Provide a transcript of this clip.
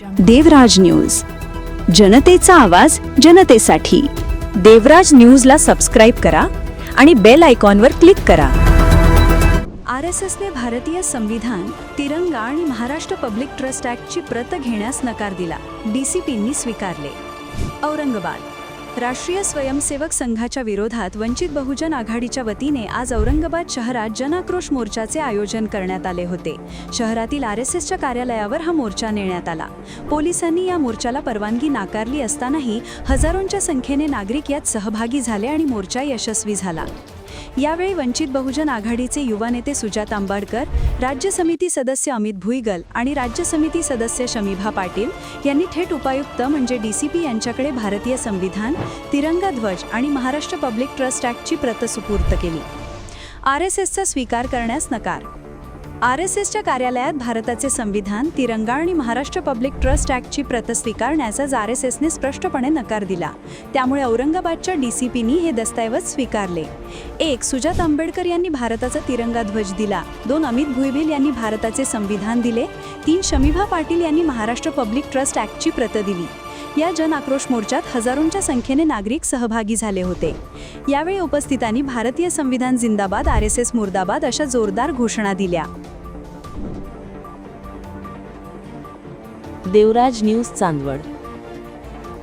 देवराज news. जनतेचा आवाज जनतेसाठी. देवराज न्यूजला सबस्क्राईब करा आणि बेल आयकॉनवर क्लिक करा. आर एस एसने भारतीय संविधान तिरंगा आणि महाराष्ट्र पब्लिक ट्रस्ट ॲक्टची प्रत घेण्यास नकार दिला. डी सी पींनी स्वीकारले. औरंगाबाद. राष्ट्रीय स्वयंसेवक संघाच्या विरोधात वंचित बहुजन आघाडीच्या वतीने आज औरंगाबाद शहरात जनाक्रोश मोर्चाचे आयोजन करण्यात आले होते. शहरातील आर एस एसच्या कार्यालयावर हा मोर्चा नेण्यात आला. पोलिसांनी या मोर्चाला परवानगी नाकारली असतानाही हजारोंच्या संख्येने नागरिक यात सहभागी झाले आणि मोर्चा यशस्वी झाला. यावेळी वंचित बहुजन आघाडीचे युवा नेते सुजात आंबाडकर राज्य समिती सदस्य अमित भुईगल आणि राज्य समिती सदस्य शमिभा पाटील यांनी थेट उपायुक्त म्हणजे डीसीपी यांच्याकडे भारतीय संविधान तिरंगा ध्वज आणि महाराष्ट्र पब्लिक ट्रस्ट ॲक्टची प्रत सुपूर्त केली. आर एस एसचा स्वीकार करण्यास नकार आर एस एसच्या कार्यालयात भारताचे संविधान तिरंगा आणि महाराष्ट्र पब्लिक ट्रस्ट ॲक्टची प्रत स्वीकारण्याचाच आर एस एसने स्पष्टपणे नकार दिला. त्यामुळे औरंगाबादच्या डी सी पीनी हे दस्तऐवज स्वीकारले. एक सुजात आंबेडकर यांनी भारताचा तिरंगा ध्वज दिला. दोन अमित भुईबिल यांनी भारताचे संविधान दिले. तीन शमीभा पाटील यांनी महाराष्ट्र पब्लिक ट्रस्ट ॲक्टची प्रत दिली. या जन आक्रोश मोर्चात हजारोंच्या संख्येने नागरिक सहभागी झाले होते. यावेळी उपस्थितांनी भारतीय संविधान जिंदाबाद आर एस एस मुर्दाबाद अशा जोरदार घोषणा दिल्या. देवराज न्यूज चांदवड.